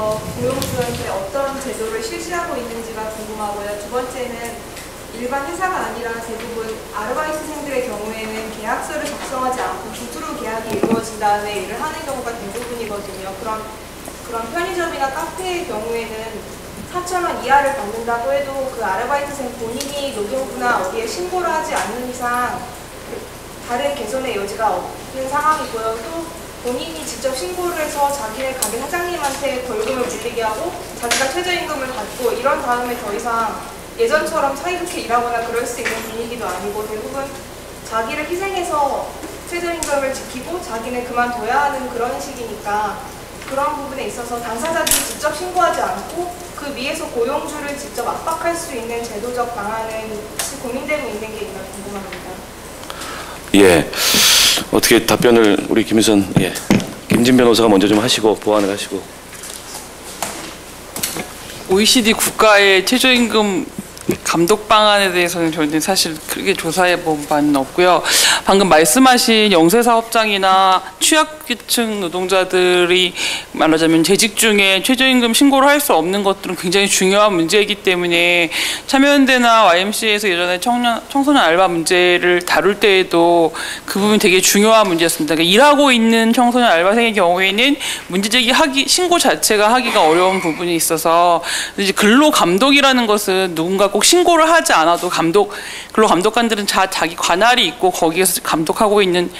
대해서 고용주한테 어떤 제도를 실시하고 있는지가 궁금하고요. 두 번째는 일반 회사가 아니라 대부분 아르바이트생들의 경우에는 계약서를 작성하지 않고 구두로 계약이 이루어진 다음에 일을 하는 경우가 대부분이거든요. 그런 그런 편의점이나 카페의 경우에는 4천 원 이하를 받는다고 해도 그 아르바이트생 본인이 노동부나 어디에 신고를 하지 않는 이상 그 다른 개선의 여지가 없는 상황이고요. 또 본인이 직접 신고를 해서 자기네 가게 사장님한테 벌금을 물리게 하고 자기가 최저임금을 받고 이런 다음에 더 이상 예전처럼 사이좋게 일하거나 그럴 수 있는 분위기도 아니고 대부분 자기를 희생해서 최저임금을 지키고 자기는 그만둬야 하는 그런 식이니까 그런 부분에 있어서 당사자들이 직접 신고하지 않고 그 위에서 고용주를 직접 압박할 수 있는 제도적 방안은 혹시 고민되고 있는 게 있나 궁금합니다. 예. 어떻게 답변을 우리 김유선 예. 김진 변호사가 먼저 좀 하시고 보완을 하시고 OECD 국가의 최저임금 감독 방안에 대해서는 저희는 사실 크게 조사해 본 바는 없고요. 방금 말씀하신 영세 사업장이나 취약계층 노동자들이 말하자면 재직 중에 최저임금 신고를 할 수 없는 것들은 굉장히 중요한 문제이기 때문에 참여연대나 YMCA에서 예전에 청년 청소년 알바 문제를 다룰 때에도 그 부분이 되게 중요한 문제였습니다. 그러니까 일하고 있는 청소년 알바생의 경우에는 문제 제기하기 신고 자체가 하기가 어려운 부분이 있어서 이제 근로 감독이라는 것은 누군가 꼭 신고를 하지 않아도 감독 근로 감독관들은 자 자기 관할이 있고 거기에서 감독하고 있는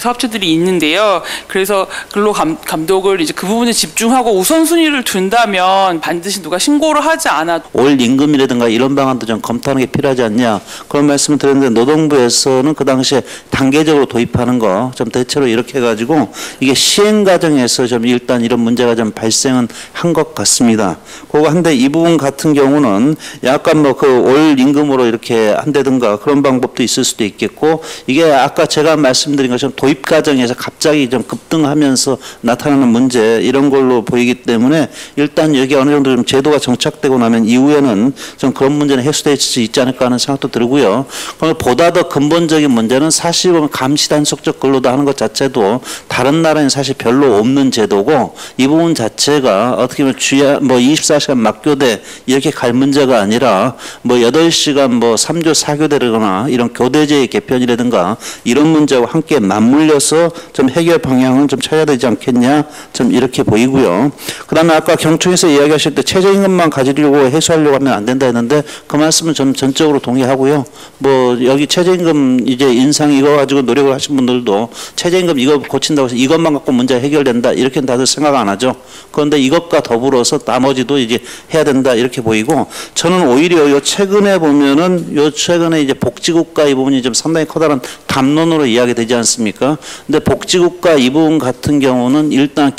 사업체들이 있는데요. 그래서 근로 감, 감독을 이제 그 부분에 집중하고 우선순위를 둔다면 반드시 누가 신고를 하지 않아도 올 임금이라든가 이런 방안도 좀 검토하는 게 필요하지 않냐 그런 말씀을 드렸는데 노동부에서는 그 당시에 단계적으로 도입하는 거 좀 대체로 이렇게 해가지고 이게 시행 과정에서 좀 일단 이런 문제가 좀 발생은 한 것 같습니다. 그거 한데 이 부분 같은 경우는 약간 뭐 그 올 임금으로 이렇게 한다든가 그런 방법도 있을 수도 있겠고 이게 아까 제가 말씀드린 것처럼 도입 과정에서 갑자기 좀 급등하면서 나타나는 문제 이런 걸로 보이기 때문에 일단 여기 어느 정도 좀 제도가 정착되고 나면 이후에는 좀 그런 문제는 해소될 수 있지 않을까 하는 생각도 들고요. 그럼 보다 더 근본적인 문제는 사실 보면 감시 단속적 근로도 하는 것 자체도 다른 나라에는 사실 별로 없는 제도고 이 부분 자체가 어떻게 보면 주야 뭐 24시간 막교대 이렇게 갈 문제가 아니라 뭐 8시간 뭐 3조 4교대라거나 이런 교대제의 개편이라든가 이런 문제와 함께 맞물 려서 좀 해결 방향은 좀 찾아야 되지 않겠냐 좀 이렇게 보이고요. 그다음에 아까 경총에서 이야기하실 때 최저임금만 가지려고 해소하려고 하면 안 된다 했는데 그 말씀은 저는 전적으로 동의하고요. 뭐 여기 최저임금 이제 인상 이거 가지고 노력을 하신 분들도 최저임금 이거 고친다고 해서 이것만 갖고 문제 해결된다 이렇게는 다들 생각 안 하죠. 그런데 이것과 더불어서 나머지도 이제 해야 된다 이렇게 보이고 저는 오히려 요 최근에 보면은 요 최근에 이제 복지국가 이 부분이 좀 상당히 커다란 담론으로 이야기되지 않습니까? 근데 복지국가 이 부분 같은 경우는 일단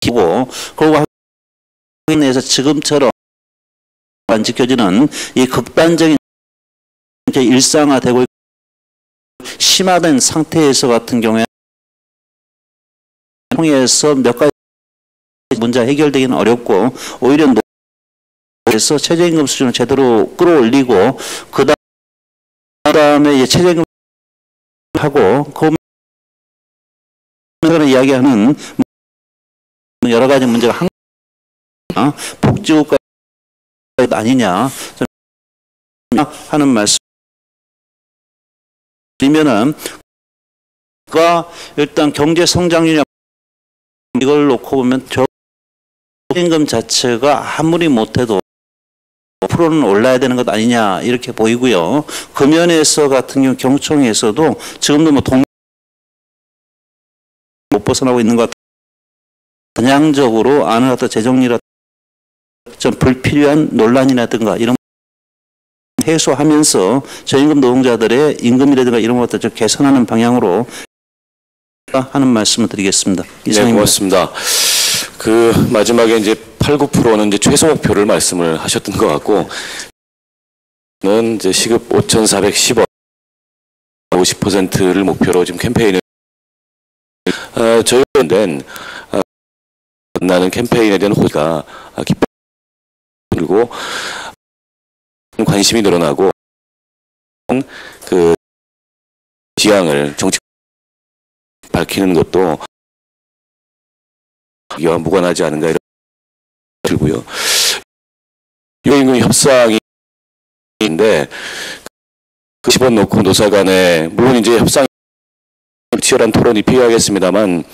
기고 그리고 내에서 지금처럼 안 지켜지는 이 극단적인 일상화되고 심화된 상태에서 같은 경우에 통해서 몇 가지 문제 해결되기는 어렵고 오히려 노에서 최저임금 수준을 제대로 끌어올리고 그 다음에 최저임금 하고 그 이야기하는 여러 가지 문제가 한 복지국가 아니냐 하는 말씀 드리면은 가 일단 경제 성장률 이걸 놓고 보면 저 임금 자체가 아무리 못해도 5%는 올라야 되는 것 아니냐 이렇게 보이고요. 그 면에서 같은 경우 경총에서도 지금도 뭐 동 못 벗어나고 있는 것 같아요. 전향적으로 아는 재정리라 좀 불필요한 논란이라든가 이런 해소하면서 저임금 노동자들의 임금이라든가 이런 것들 좀 개선하는 방향으로 하는 말씀을 드리겠습니다. 네, 고맙습니다. 그 마지막에 이제 8, 9%는 이제 최소 목표를 말씀을 하셨던 것 같고, 는 이제 시급 5,410원 50%를 목표로 지금 캠페인을 어, 저희는 어, 나는 캠페인에 대한 호의가 깊고 관심이 늘어나고 그 지향을 정치 밝히는 것도 이와 무관하지 않은가 이런 들고요. 유임금 협상인데 그 집어넣고 노사 간에 물론 이제 협상 치열한 토론이 필요하겠습니다만